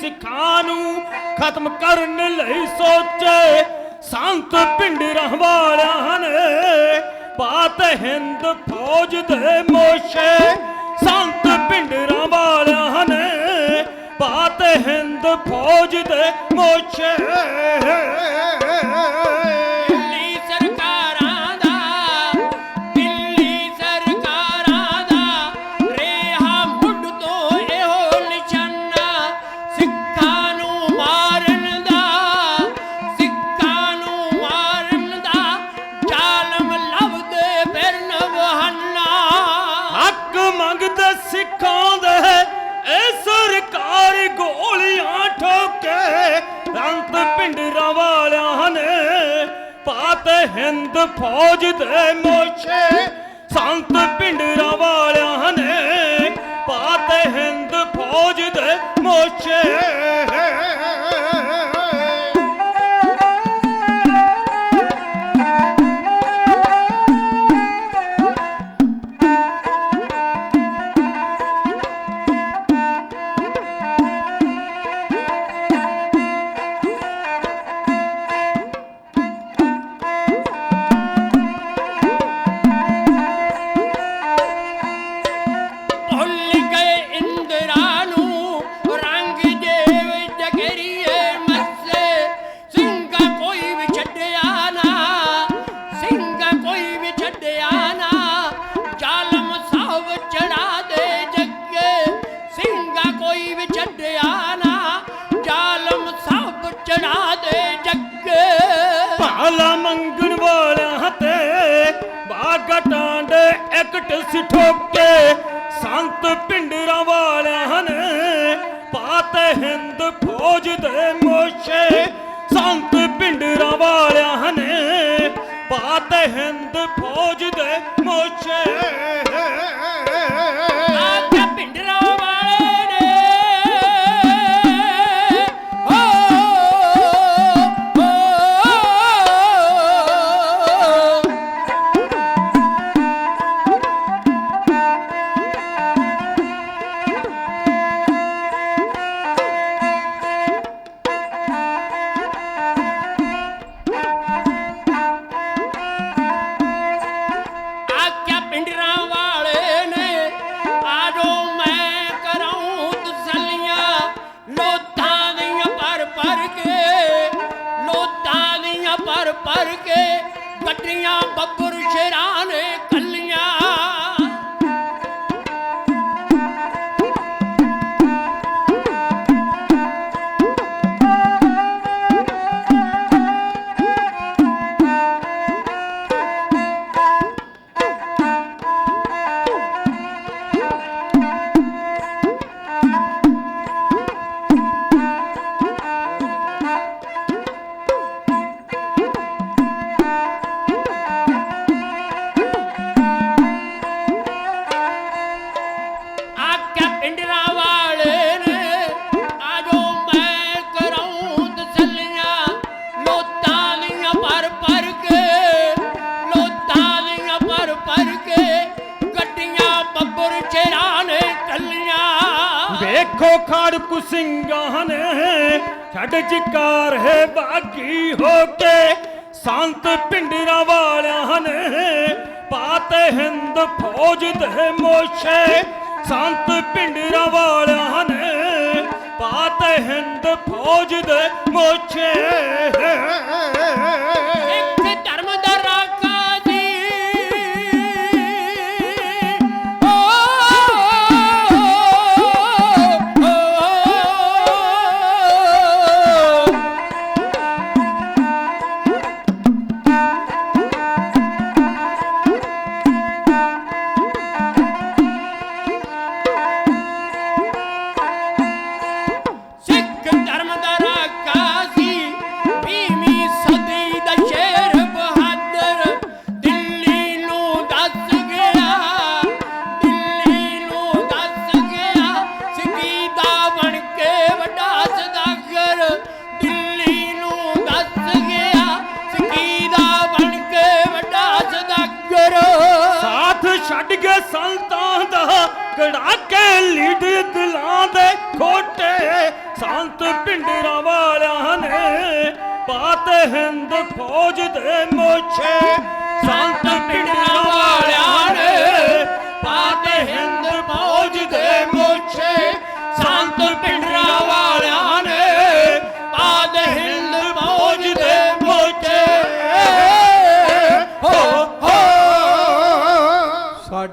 ਸਿੱਖਾਂ ਨੂੰ ਖਤਮ ਕਰਨ ਲਈ ਸੋਚੇ। ਸੰਤ ਪਿੰਡਰਾਂ ਵਾਲਿਆਂ ਨੇ ਬਾਤ ਹਿੰਦ ਫੌਜ ਦੇ ਮੋਸ਼ੇ। ਸੰਤ ਪਿੰਡਰਾਂ ਵਾਲਿਆਂ ਨੇ ਬਾਤ ਹਿੰਦ ਫੌਜ ਦੇ ਮੋਸ਼ੇ। ਹਿੰਦ ਫੌਜ ਦੇ ਮੋਸ਼ੇ ਭਾਲਾ ਮੰਗਣ ਵਾਲਿਆਂ ਤੇ ਬਾਗਾ ਟਾਂਡੇ ਇਕਟ ਸਿਠੋਕੇ ਸੰਤ ਪਿੰਡਰਾਂ ਵਾਲਿਆਂ ਨੇ ਪਾਤੇ ਹਿੰਦ ਫੌਜ ਦੇ ਮੋਸ਼ੇ ਸੰਤ ਪਿੰਡਰਾਂ ਵਾਲਿਆਂ ਨੇ ਪਾਤੇ ਹਿੰਦ ਫੌਜ ਦੇ ਮੋਸ਼ੇ ਗੱਡੀਆਂ ਬੱਬਰ ਸ਼ੇਰਾਂ ਕੱਲੀਆਂ ਵੇਖੋ ਨੇ, ਛੱਡ ਚਿਕਾਰ ਹੈ ਬਾਗੀ ਹੋ ਕੇ। ਸੰਤ ਪਿੰਡਰਾਂ ਵਾਲਿਆਂ ਨੇ ਪਾਤ ਹਿੰਦ ਫੌਜ ਦੇ ਮੋਛੇ। ਸੰਤ ਪਿੰਡਰਾਂ ਵਾਲਿਆਂ ਨੇ ਪਾਤੇ ਹਿੰਦ ਫੌਜ ਦੇ ਮੋਛੇ। ਛੱਡ ਕੇ ਸੰਤਾਂ ਦਾ ਕੜਾਕੇ ਲੀਡ ਦਿਲਾਂ ਦੇ ਖੋਟੇ? ਸੰਤ ਪਿੰਡਰਾਂ ਵਾਲਿਆਂ ਨੇ ਪਾਤ ਹਿੰਦ ਫੌਜ ਦੇ ਮੋਛੇ। ਸੰਤ ਪਿੰਡਰਾਂ ਵਾਲਿਆਂ ਨੇ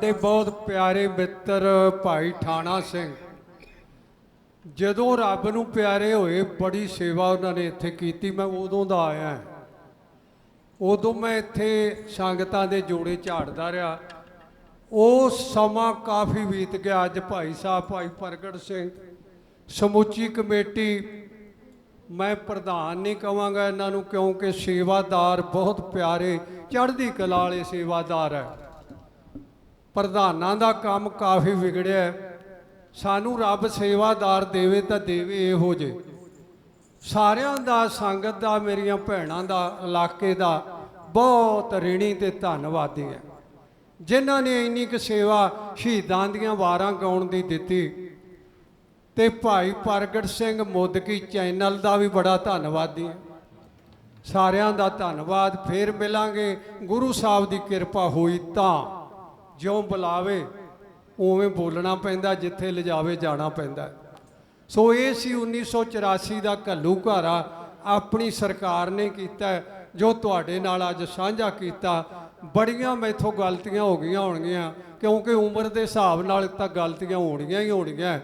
ਸਾਡੇ ਬਹੁਤ ਪਿਆਰੇ ਮਿੱਤਰ ਭਾਈ ਠਾਣਾ ਸਿੰਘ। ਜਦੋਂ ਰੱਬ ਨੂੰ ਪਿਆਰੇ ਹੋਏ, ਬੜੀ ਸੇਵਾ ਉਹਨਾਂ ਨੇ ਇੱਥੇ ਕੀਤੀ। ਮੈਂ ਉਦੋਂ ਦਾ ਆਇਆ ਉਦੋਂ ਮੈਂ ਇੱਥੇ ਸੰਗਤਾਂ ਦੇ ਜੋੜੇ ਝਾੜਦਾ ਰਿਹਾ। ਉਹ ਸਮਾਂ ਕਾਫੀ ਬੀਤ ਗਿਆ। ਅੱਜ ਭਾਈ ਸਾਹਿਬ, ਭਾਈ ਪ੍ਰਗਟ ਸਿੰਘ, ਸਮੁੱਚੀ ਕਮੇਟੀ, ਮੈਂ ਪ੍ਰਧਾਨ ਨਹੀਂ ਕਵਾਂਗਾ ਇਹਨਾਂ ਨੂੰ, ਕਿਉਂਕਿ ਸੇਵਾਦਾਰ ਬਹੁਤ ਪਿਆਰੇ, ਚੜ੍ਹਦੀ ਕਲਾ ਵਾਲੇ ਸੇਵਾਦਾਰ ਹੈ। ਪ੍ਰਧਾਨਾਂ ਦਾ ਕੰਮ ਕਾਫੀ ਵਿਗੜਿਆ ਸਾਨੂੰ ਰੱਬ ਸੇਵਾਦਾਰ ਦੇਵੇ ਤਾਂ ਦੇਵੇ ਇਹੋ ਜੇ। ਸਾਰਿਆਂ ਦਾ, ਸੰਗਤ ਦਾ, ਮੇਰੀਆਂ ਭੈਣਾਂ ਦਾ, ਇਲਾਕੇ ਦਾ ਬਹੁਤ ਰਿਣੀ ਤੇ ਧੰਨਵਾਦੀ ਹੈ। ਜਿਨ੍ਹਾਂ ਨੇ ਇੰਨੀ ਕੁ ਸੇਵਾ ਸ਼ਹੀਦਾਂ ਦੀਆਂ ਵਾਰਾਂ ਗਾਉਣ ਦੀ ਦਿੱਤੀ। ਤੇ ਭਾਈ ਪ੍ਰਗਟ ਸਿੰਘ ਮੋਦਕੀ ਚੈਨਲ ਦਾ ਵੀ ਬੜਾ ਧੰਨਵਾਦੀ ਹਾਂ। ਸਾਰਿਆਂ ਦਾ ਧੰਨਵਾਦ, ਫੇਰ ਮਿਲਾਂਗੇ। ਗੁਰੂ ਸਾਹਿਬ ਦੀ ਕਿਰਪਾ ਹੋਈ ਤਾਂ। ਜਿਉਂ ਬੁਲਾਵੇ ਉਵੇਂ ਬੋਲਣਾ ਪੈਂਦਾ ਜਿੱਥੇ ਲਿਜਾਵੇ ਜਾਣਾ ਪੈਂਦਾ। ਸੋ ਇਹ ਸੀ 1984 ਦਾ ਘੱਲੂ ਘਾਰਾ ਆਪਣੀ ਸਰਕਾਰ ਨੇ ਕੀਤਾ ਜੋ ਤੁਹਾਡੇ ਨਾਲ ਅੱਜ ਸਾਂਝਾ ਕੀਤਾ। ਬੜੀਆਂ ਮੈਥੋਂ ਗਲਤੀਆਂ ਹੋ ਗਈਆਂ ਹੋਣਗੀਆਂ ਕਿਉਂਕਿ ਉਮਰ ਦੇ ਹਿਸਾਬ ਨਾਲ ਤਾਂ ਗਲਤੀਆਂ ਹੋਣਗੀਆਂ ਹੀ ਹੋਣਗੀਆਂ।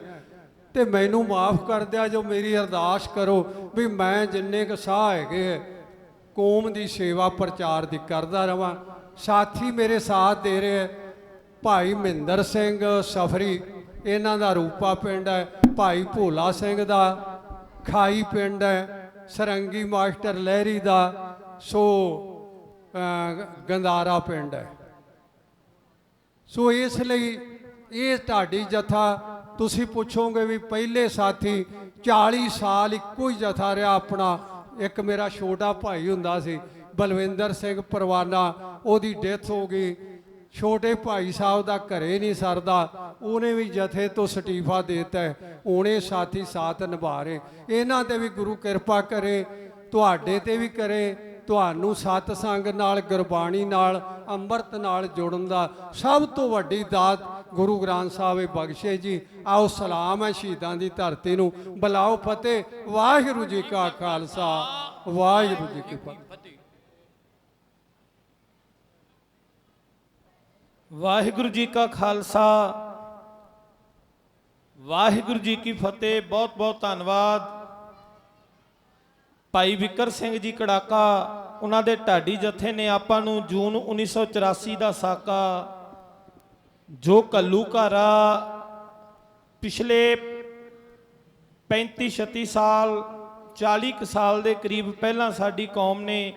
ਤੇ ਮੈਨੂੰ ਮਾਫ ਕਰ ਦਿਆ ਜੋ ਮੇਰੀ ਅਰਦਾਸ ਕਰੋ ਵੀ ਮੈਂ ਜਿੰਨੇ ਕੁ ਸਾਹ ਹੈਗੇ ਹੈ, ਕੌਮ ਦੀ ਸੇਵਾ ਪ੍ਰਚਾਰ ਦੀ ਕਰਦਾ ਰਵਾਂ। ਸਾਥੀ ਮੇਰੇ ਸਾਥ ਦੇ ਰਹੇ ਹੈ ਭਾਈ ਮਹਿੰਦਰ ਸਿੰਘ ਸਫਰੀ, ਇਹਨਾਂ ਦਾ ਰੂਪਾ ਪਿੰਡ ਹੈ, ਭਾਈ ਭੋਲਾ ਸਿੰਘ ਦਾ, ਖਾਈ ਪਿੰਡ ਹੈ, ਸਰੰਗੀ ਮਾਸਟਰ ਲਹਿਰੀ ਦਾ, ਸੋ ਗੰਦਾਰਾ ਪਿੰਡ ਹੈ। ਸੋ ਇਸ ਲਈ ਇਹ ਤੁਹਾਡੀ ਜਥਾ, ਤੁਸੀਂ ਪੁੱਛੋਗੇ ਵੀ ਪਹਿਲੇ ਸਾਥੀ 40 ਸਾਲ ਇੱਕੋ ਹੀ ਜਥਾ ਰਿਹਾ ਆਪਣਾ, ਇੱਕ ਮੇਰਾ ਛੋਟਾ ਭਾਈ ਹੁੰਦਾ ਸੀ, ਬਲਵਿੰਦਰ ਸਿੰਘ ਪਰਵਾਨਾ, ਉਹਦੀ ਡੈਥ ਹੋ ਗਈ। ਛੋਟੇ ਭਾਈ ਸਾਹਿਬ ਦਾ ਘਰੇ ਨਹੀਂ ਸਰਦਾ, ਉਹਨੇ ਵੀ ਜਥੇ ਤੋਂ ਸਟੀਫਾ ਦੇਤਾ ਉਹਨੇ ਸਾਥੀ ਸਾਥ ਨਿਭਾ ਰਹੇ ਇਹਨਾਂ ਤੇ ਵੀ ਗੁਰੂ ਕਿਰਪਾ ਕਰੇ, ਤੁਹਾਡੇ ਤੇ ਵੀ ਕਰੇ, ਤੁਹਾਨੂੰ ਸਤ ਸੰਗ ਨਾਲ, ਗੁਰਬਾਣੀ ਨਾਲ, ਅੰਮ੍ਰਿਤ ਨਾਲ ਜੁੜਨ ਦਾ ਸਭ ਤੋਂ ਵੱਡੀ ਦਾਤ ਗੁਰੂ ਗ੍ਰੰਥ ਸਾਹਿਬ ਇਹ ਬਖਸ਼ੇ ਜੀ। ਆਓ, ਸਲਾਮ ਹੈ ਸ਼ਹੀਦਾਂ ਦੀ ਧਰਤੀ ਨੂੰ। ਬੁਲਾਓ ਫਤਿਹ। ਵਾਹਿਗੁਰੂ ਜੀ ਕਾ ਖਾਲਸਾ। ਵਾਹਿਗੁਰੂ ਜੀ ਕੀ ਫਤਿਹ। ਵਾਹਿਗੁਰੂ ਜੀ ਕਾ ਖਾਲਸਾ। ਵਾਹਿਗੁਰੂ ਜੀ ਕੀ ਫਤਿਹ ਬਹੁਤ ਬਹੁਤ ਧੰਨਵਾਦ। ਭਾਈ ਵਿਕਰ ਸਿੰਘ ਜੀ ਕੜਾਕਾ, ਉਹਨਾਂ ਦੇ ਢਾਡੀ ਜਥੇ ਨੇ ਆਪਾਂ ਨੂੰ ਜੂਨ 1984 ਦਾ ਸਾਕਾ। ਜੋ ਕੱਲੂ ਘਾਰਾ ਪਿਛਲੇ 35 36 ਸਾਲ 40 ਕੁ ਸਾਲ ਦੇ ਕਰੀਬ ਪਹਿਲਾਂ ਸਾਡੀ ਕੌਮ ਨੇ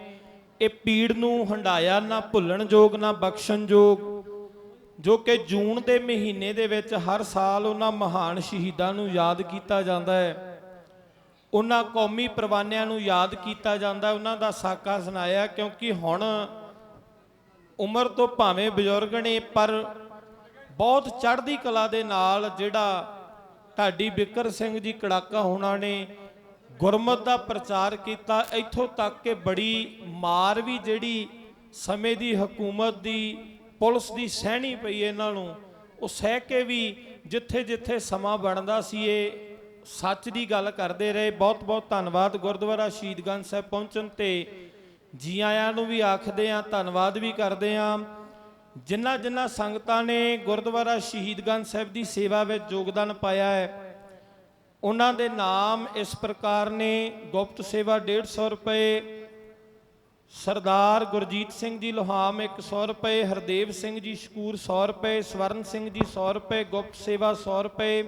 ਇਹ ਪੀੜ ਨੂੰ ਹੰਡਾਇਆ ਨਾ ਭੁੱਲਣ ਯੋਗ, ਨਾ ਬਖਸ਼ਣ ਯੋਗ। ਜੋ ਕਿ ਜੂਨ ਦੇ ਮਹੀਨੇ ਦੇ ਵਿੱਚ ਹਰ ਸਾਲ ਉਹਨਾਂ ਮਹਾਨ ਸ਼ਹੀਦਾਂ ਨੂੰ ਯਾਦ ਕੀਤਾ ਜਾਂਦਾ ਹੈ। ਉਹਨਾਂ ਕੌਮੀ ਪ੍ਰਵਾਨਿਆਂ ਨੂੰ ਯਾਦ ਕੀਤਾ ਜਾਂਦਾ, ਉਹਨਾਂ ਦਾ ਸਾਕਾ ਸੁਣਾਇਆ ਕਿਉਂਕਿ ਹੁਣ ਉਮਰ ਤੋਂ ਭਾਵੇਂ ਬਜ਼ੁਰਗ ਨੇ, ਪਰ ਬਹੁਤ ਚੜ੍ਹਦੀ ਕਲਾ ਦੇ ਨਾਲ ਜਿਹੜਾ ਢਾਡੀ ਬਿਕਰ ਸਿੰਘ ਜੀ ਕੜਾਕਾ ਹੋਣਾ ਨੇ ਗੁਰਮਤ ਦਾ ਪ੍ਰਚਾਰ ਕੀਤਾ, ਇੱਥੋਂ ਤੱਕ ਕਿ ਬੜੀ ਮਾਰ ਵੀ ਜਿਹੜੀ ਸਮੇਂ ਦੀ ਹਕੂਮਤ ਦੀ ਪੁਲਿਸ ਦੀ ਸਹਿਣੀ ਪਈ ਇਹਨਾਂ ਨੂੰ, ਉਹ ਸਹਿ ਕੇ ਵੀ ਜਿੱਥੇ ਜਿੱਥੇ ਸਮਾਂ ਬਣਦਾ ਸੀ ਇਹ ਸੱਚ ਦੀ ਗੱਲ ਕਰਦੇ ਰਹੇ। ਬਹੁਤ ਬਹੁਤ ਧੰਨਵਾਦ ਗੁਰਦੁਆਰਾ ਸ਼ਹੀਦਗੰਜ ਸਾਹਿਬ ਪਹੁੰਚਣ ਤੇ। ਜੀ ਆਇਆਂ ਨੂੰ ਵੀ ਆਖਦੇ ਆ, ਧੰਨਵਾਦ ਵੀ ਕਰਦੇ ਆ। ਜਿਨ੍ਹਾਂ ਜਿਨ੍ਹਾਂ ਸੰਗਤਾਂ ਨੇ ਗੁਰਦੁਆਰਾ ਸ਼ਹੀਦਗੰਜ ਸਾਹਿਬ ਦੀ ਸੇਵਾ ਵਿੱਚ ਯੋਗਦਾਨ ਪਾਇਆ ਹੈ, ਉਹਨਾਂ ਦੇ ਨਾਮ ਇਸ ਪ੍ਰਕਾਰ ਨੇ। ਗੁਪਤ ਸੇਵਾ 150 ਰੁਪਏ ਸਰਦਾਰ ਗੁਰਜੀਤ ਸਿੰਘ ਜੀ ਲੋਹਾਮ 100 ਰੁਪਏ, ਹਰਦੇਵ ਸਿੰਘ ਜੀ ਸ਼ਕੂਰ 100 ਰੁਪਏ, ਸਵਰਨ ਸਿੰਘ ਜੀ 100 ਰੁਪਏ, ਗੁਪਤ ਸੇਵਾ 100 ਰੁਪਏ